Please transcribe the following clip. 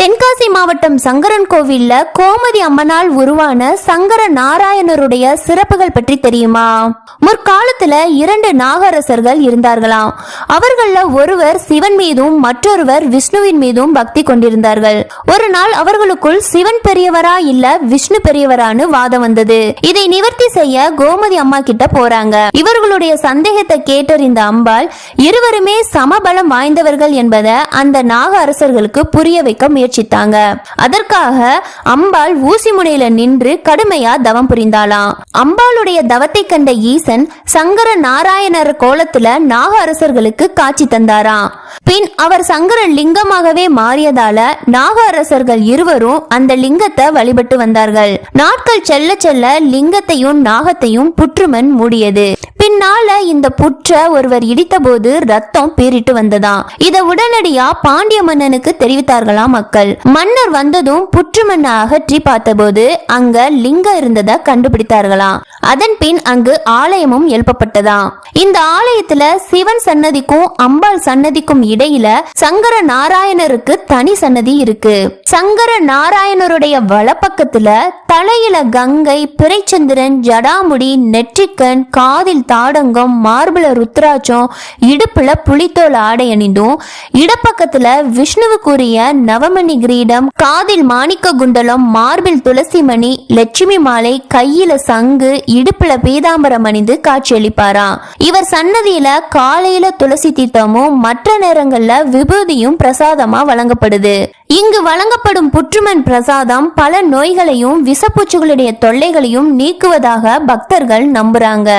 este Tenkasi மாவட்டம் சங்கரன் கோவில்ல கோமதி அம்மனால் உருவான சங்கர நாராயணருடைய சிறப்புகள் பற்றி தெரியுமா? முற்காலத்துல இரண்டு நாகரசர்கள் இருந்தார்களாம். அவர்கள ஒருவர் சிவன் மீதும் மற்றொருவர் விஷ்ணுவின் மீதும் பக்தி கொண்டிருந்தார்கள். ஒரு நாள் அவர்களுக்குள் சிவன் பெரியவரா இல்ல விஷ்ணு பெரியவரான்னு வாதம் வந்தது. இதை நிவர்த்தி செய்ய கோமதி அம்மா கிட்ட போறாங்க. இவர்களுடைய சந்தேகத்தை கேட்டறிந்த அம்பாள் இருவருமே சமபலம் வாய்ந்தவர்கள் என்பதை அந்த நாக அரசர்களுக்கு புரிய வைக்க முயற்சித்தார் முயற்சித்தாங்க அதற்காக அம்பாள் ஊசி முனையில நின்று கடுமையா தவம் புரிந்தாளாம். அம்பாளுடைய தவத்தை கண்ட ஈசன் சங்கர நாராயணர் கோலத்துல நாக அரசர்களுக்கு காட்சி தந்தாராம். பின் அவர் சங்கர லிங்கமாகவே மாறியதால நாக அரசர்கள் இருவரும் அந்த லிங்கத்தை வழிபட்டு வந்தார்கள். நாட்கள் செல்ல செல்ல லிங்கத்தையும் நாகத்தையும் புற்றுமண் மூடியது. பின்னால இந்த புற்ற ஒருவர் இடித்த போது ரத்தம் பீரிட்டு வந்ததாம். இத உடனடியா பாண்டிய மன்னனுக்கு தெரிவித்தார்களாம் மக்கள். மன்னர் வந்ததும் புற்று மண்ணை அகற்றி பார்த்தபோது அங்க லிங்கம் இருந்ததை கண்டுபிடித்தார்களாம். அதன் பின் அங்கு ஆலயமும் எழுப்பப்பட்டதாம் இந்த ஆலயத்துல சிவன் சன்னதிக்கும் அம்பாள் சன்னதிக்கும் இடையில சங்கர நாராயணருக்கு தனி சன்னதி இருக்கு. சங்கர நாராயணருடைய வலப்பக்கத்துல தலையில கங்கை பிறைச்சந்திரன் ஜடாமுடி நெற்றிக்கண் காதில் தாடங்கம் மார்புல ருத்ராட்சம் இடுப்புல புலித்தோல் ஆடை அணிந்தும் இடப்பக்கத்துல விஷ்ணுவுக்குரிய நவமணி கிரீடம் காதில் மாணிக்க குண்டலம் மார்பில் துளசி மணி லட்சுமி மாலை கையில சங்கு இடுப்புல பீதாம்பரம் அணிந்து காட்சியளிப்பாராம் இவர் சன்னதியில காலையில துளசி தீர்த்தமும் மற்ற நேரங்கள்ல விபூதியும் பிரசாதமா வழங்கப்படுது. இங்கு வழங்கப்படும் புற்றுமன் பிரசாதம் பல நோய்களையும் விஷப்பூச்சிகளுடைய தொல்லைகளையும் நீக்குவதாக பக்தர்கள் நம்புறாங்க.